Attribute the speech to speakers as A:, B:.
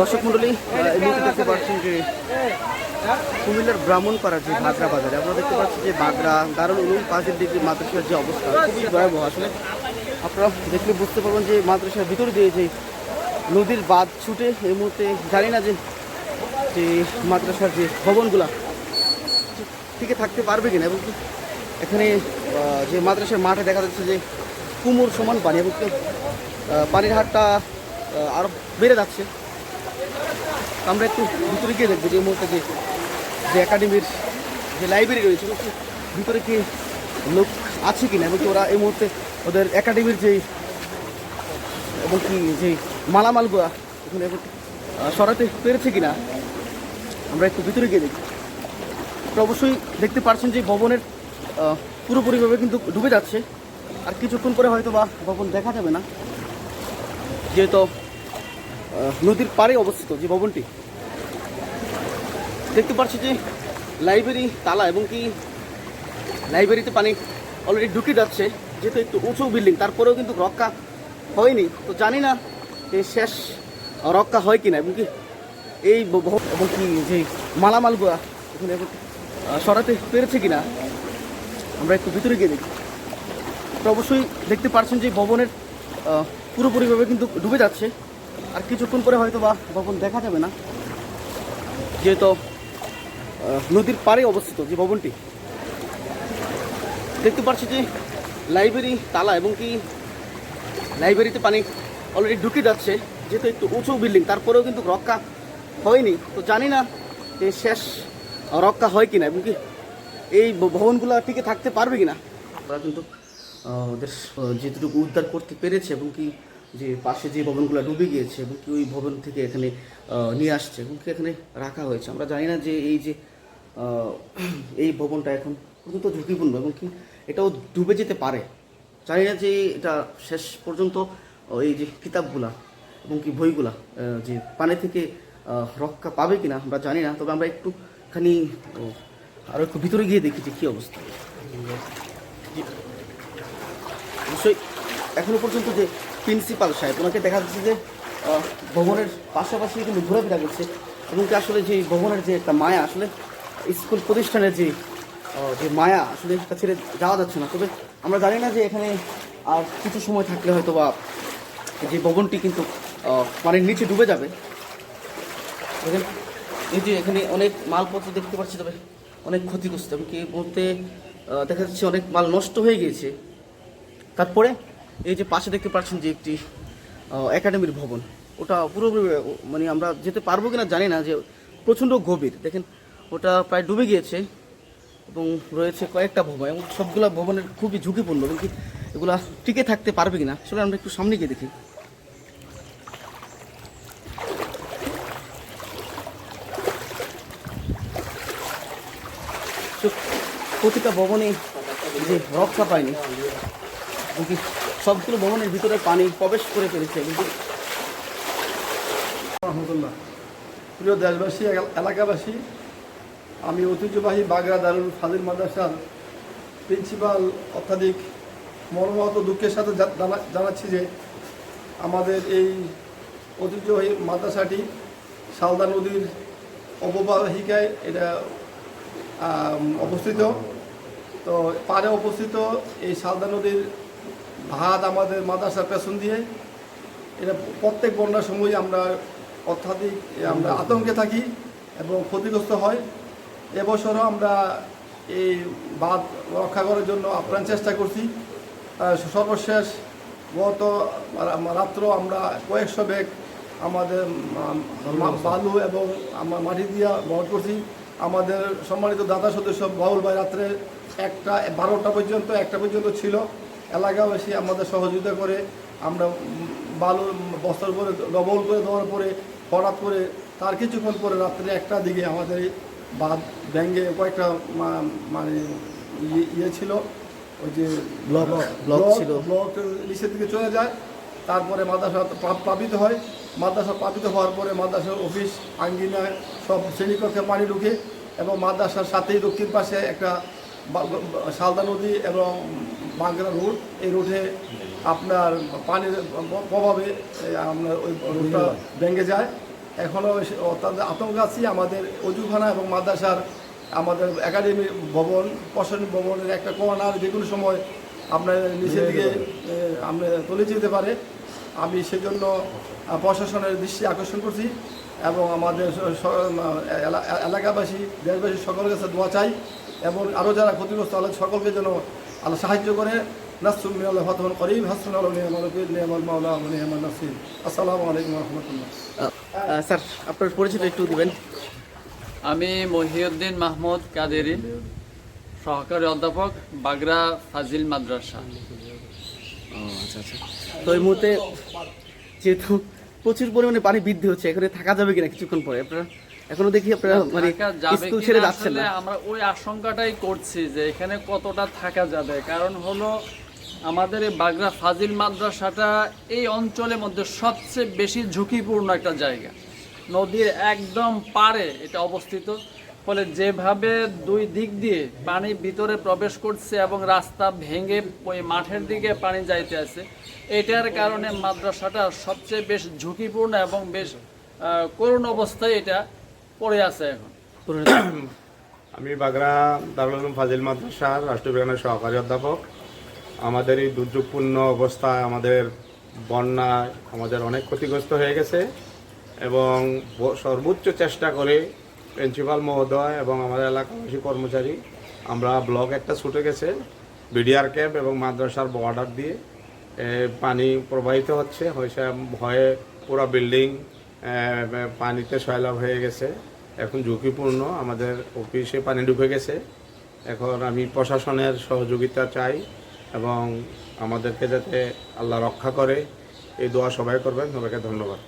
A: দর্শক মন্ডলী এই দেখতে পাচ্ছেন যে কুমিল্লার ব্রাহ্মণপাড়া যে বাগরা বাজারে, আমরা দেখতে পাচ্ছি যে বাগরা, দারুল উলুম পাঁচের দিকে মাদ্রাসার যে অবস্থা, খুবই ভয়াবহ। আসলে আপনারা দেখলে বুঝতে পারবেন যে মাদ্রাসার ভিতরে দিয়ে যে নদীর বাঁধ ছুটে, এই মুহূর্তে জানি না যে যে মাদ্রাসার যে ভবনগুলা টিকে থাকতে পারবে কিনা এবং এখানে যে মাদ্রাসার মাঠে দেখা যাচ্ছে যে কুমোর সমান পানি এবং পানির হারটা আহ, আরও বেড়ে যাচ্ছে। আমরা একটু ভিতরে গিয়ে দেখব যে মুহূর্তে যে যে একাডেমির যে লাইব্রেরি রয়েছে ভিতরে কি লোক আছে কিনা? এবং কি ওরা এই মুহূর্তে ওদের একাডেমির যেই এবং কি যে মালামালগুলা এখানে সরাতে পেরেছে কিনা? আমরা একটু ভিতরে গিয়ে দেখি। অবশ্যই দেখতে পারছেন যে ভবনের পুরোপুরিভাবে কিন্তু ডুবে যাচ্ছে। আর কিছুক্ষণ পরে হয়তো বা ভবন দেখা যাবে না। যেহেতু নদীর পাড়ে অবস্থিত যে ভবনটি। দেখতে পাচ্ছি যে লাইব্রেরি তালা এবং কি লাইব্রেরিতে পানি অলরেডি ঢুকে যাচ্ছে, যেহেতু একটু উঁচু বিল্ডিং তারপরেও কিন্তু রক্ষা হয়নি। তো জানি না এই শেষ রক্ষা হয় কিনা এবং কি এই এবং কি যে মালামালগুলা এখানে সরাতে পেরেছে কিনা, আমরা একটু ভিতরে গিয়ে দেখি। আপনারা অবশ্যই দেখতে পাচ্ছেন যে ভবনের পুরোপুরিভাবে কিন্তু ডুবে যাচ্ছে। আর কিছুক্ষণ পরে হয়তো বা ভবন দেখা যাবে না। যেহেতু নদীর পাড়ে অবস্থিত যে ভবনটি। দেখতে পাচ্ছি যে লাইব্রেরি তালা এবং কি লাইব্রেরিতে পানি অলরেডি ঢুকে যাচ্ছে, যেহেতু একটু উঁচু বিল্ডিং তারপরেও কিন্তু রক্ষা হয়নি। তো জানি না যে শেষ রক্ষা হয় কিনা এবং কি এই ভবনগুলো টিকে থাকতে পারবে কিনা। ওরা কিন্তু ওদের যেটুকু উদ্ধার করতে পেরেছে এবং কি যে পাশে যে ভবনগুলো ডুবে গিয়েছে এবং কি ওই ভবন থেকে এখানে নিয়ে আসছে এবং কি এখানে রাখা হয়েছে। আমরা জানি না যে এই যে এই ভবনটা এখন অত্যন্ত ঝুঁকিপূর্ণ এবং কি এটাও ডুবে যেতে পারে। জানি না যে এটা শেষ পর্যন্ত এই যে কিতাবগুলা এবং কি বইগুলা যে পানি থেকে রক্ষা পাবে কিনা আমরা জানি না। তবে আমরা একটুখানি ও, আরও একটু ভিতরে গিয়ে দেখি যে কী অবস্থা। অবশ্যই এখনও পর্যন্ত যে প্রিন্সিপাল সাহেব, ওনাকে দেখা যাচ্ছে যে ভবনের পাশাপাশি কিন্তু ঘোরাফেরা করছে এবং কি আসলে যে ভবনের যে একটা মায়া, আসলে স্কুল প্রতিষ্ঠানের যে যে মায়া, আসলে এটা ছেড়ে যাওয়া যাচ্ছে না। তবে আমরা জানি না যে এখানে আর কিছু সময় থাকলে হয়তো বা যে ভবনটি কিন্তু মানে নিচে ডুবে যাবে। এই যে এখানে অনেক মালপত্র দেখতে পাচ্ছি, তবে অনেক ক্ষতিগ্রস্ত। এবং কি বলতে দেখা যাচ্ছে অনেক মাল নষ্ট হয়ে গিয়েছে। তারপরে এই যে পাশে দেখতে পাচ্ছেন যে একটি একাডেমির ভবন, ওটা পুরোপুরি মানে আমরা যেতে পারব কিনা জানি না, যে প্রচণ্ড গভীর। দেখেন, ওটা প্রায় ডুবে গিয়েছে এবং রয়েছে কয়েকটা ভবন, এবং সবগুলো ভবনের খুবই ঝুঁকিপূর্ণ, এবং কি এগুলা টিকে থাকতে পারবে কিনা, আসলে আমরা একটু সামনে গিয়ে দেখি। প্রতিটা ভবনে যে রক্ষা পায়নি সবগুলো ভবনের ভিতরে পানি প্রবেশ করে ফেলেছে কিন্তু
B: রহমতুল্লাহ প্রিয় দেশবাসী এল- এলাকাবাসী, আমি ঐতিহ্যবাহী বাগরা দারুল ফাজিল মাদ্রাসার প্রিন্সিপাল অত্যাধিক মর্মাহত দুঃখের সাথে জানাচ্ছি যে আমাদের এই ঐতিহ্যবাহী মাদ্রাসাটি সালদা নদীর অববাহিকায় এটা অবস্থিত। তো পারে অবস্থিত এই সালদা নদীর ভাত আমাদের মাদ্রাসার পেছন দিয়ে। এটা প্রত্যেক বন্যার সময় আমরা অত্যাধিক আমরা আতঙ্কে থাকি এবং ক্ষতিগ্রস্ত হয়। এবছরও আমরা এই বাঁধ রক্ষা করার জন্য আপ্রাণ চেষ্টা করছি। সর্বশেষ গত রাত্র আমরা কয়েকশো ব্যাগ আমাদের বালু এবং আমরা মাটি দিয়া বহন করছি। আমাদের সম্মানিত দাদা সদস্য বাউল ভাই রাত্রে একটা বারোটা পর্যন্ত, একটা পর্যন্ত ছিল। এলাকাবাসী আমাদের সহযোগিতা করে আমরা বালু বস্তার করে ডবল করে দেওয়ার পরে হঠাৎ করে তার কিছুক্ষণ পরে রাত্রে একটা দিকে আমাদের বাঁধ ব্যাঙ্গে কয়েকটা মানে ইয়ে- ইয়ে ছিল ওই যে
A: ব্লক ব্লক ছিল।
B: ব্লক নিচের দিকে চলে যায় তারপরে মাদ্রাসা প্লা- প্লাবিত হয়। মাদ্রাসা প্লাবিত হওয়ার পরে মাদ্রাসার অফিস আঙ্গিনায় সব শ্রেণীকক্ষে পানি ঢুকে এবং মাদ্রাসার সাথেই দক্ষিণ পাশে একটা শালদা নদী এবং বাংলা রোড এই রোডে আপনার পানির প্রভাবে আপনার ওই রোডটা ভেঙে যায়। এখনও অত্যন্ত আতঙ্ক আছি আমাদের অজুখানা এবং মাদ্রাসার আমাদের একাডেমি ভবন প্রশাসনিক ভবনের একটা কর্নার যে কোনো সময় আপনার নিচের দিকে আমরা তলে যেতে পারে। আমি সেজন্য প্রশাসনের দৃষ্টি আকর্ষণ করছি এবং আমাদের এলাকাবাসী দেশবাসী সকলের কাছে দোয়া চাই। এবং আরও যারা ক্ষতিগ্রস্ত হলে সকলকে যেন আল্লাহ সাহায্য করে। নাসুম মিনাল্লাহ ফাতহুন করিম। হাসন আল্লাহ নিয়ামাল মাওলা নিয়ামাল নাসির আসসালামু আলাইকুম ওয়া রাহমাতুল্লাহ।
A: স্যার আপনার পরিচিত একটু দিবেন।
C: আমি মহিউদ্দিন মাহমুদ কাদেরি সহকারী অধ্যাপক বাগরা ফাজিল মাদ্রাসা।
A: ও আচ্ছা আচ্ছা। তো এই মুহূর্তে যেহেতু প্রচুর পরিমাণে পানি বৃদ্ধি হচ্ছে এখানে থাকা যাবে কিনা কিছুক্ষণ পরে আপনারা? এখনও দেখি আপনারা মানে স্কুল ছেড়ে যাচ্ছেন না।
C: আমরা ওই আশঙ্কাটাই করছি যে এখানে কতটা থাকা যাবে। কারণ হলো আমাদের এই বাগরা ফাজিল মাদ্রাসাটা এই অঞ্চলের মধ্যে সবচেয়ে বেশি ঝুঁকিপূর্ণ একটা জায়গা। নদীর একদম পারে এটা অবস্থিত। ফলে যেভাবে দুই দিক দিয়ে পানি ভিতরে প্রবেশ করছে এবং রাস্তা ভেঙে ওই মাঠের দিকে পানি যাইতে আছে এটার কারণে মাদ্রাসাটা সবচেয়ে বেশ ঝুঁকিপূর্ণ এবং বেশ করুণ অবস্থায় এটা পড়ে আছে এখন।
D: আমি বাগরা দারুল ফাজিল মাদ্রাসার রাষ্ট্রবিজ্ঞানের সহকারী অধ্যাপক। আমাদের এই দুর্যোগপূর্ণ অবস্থায় আমাদের বন্যায় আমাদের অনেক ক্ষতিগ্রস্ত হয়ে গেছে এবং সর্বোচ্চ চেষ্টা করে প্রিন্সিপাল মহোদয় এবং আমাদের এলাকাবাসী কর্মচারী, আমরা ব্লক একটা ছুটে গেছে, বিডিআর ক্যাম্প এবং মাদ্রাসার বর্ডার দিয়ে পানি প্রবাহিত হচ্ছে, হয়েছে, ভয়ে পুরো বিল্ডিং পানিতে সয়লাভ হয়ে গেছে। এখন ঝুঁকিপূর্ণ, আমাদের অফিসে পানি ঢুকে গেছে। এখন আমি প্রশাসনের সহযোগিতা চাই এবং আমাদেরকে যাতে আল্লাহ রক্ষা করে। এই দোয়া সবাই করবেন। সবাইকে ধন্যবাদ।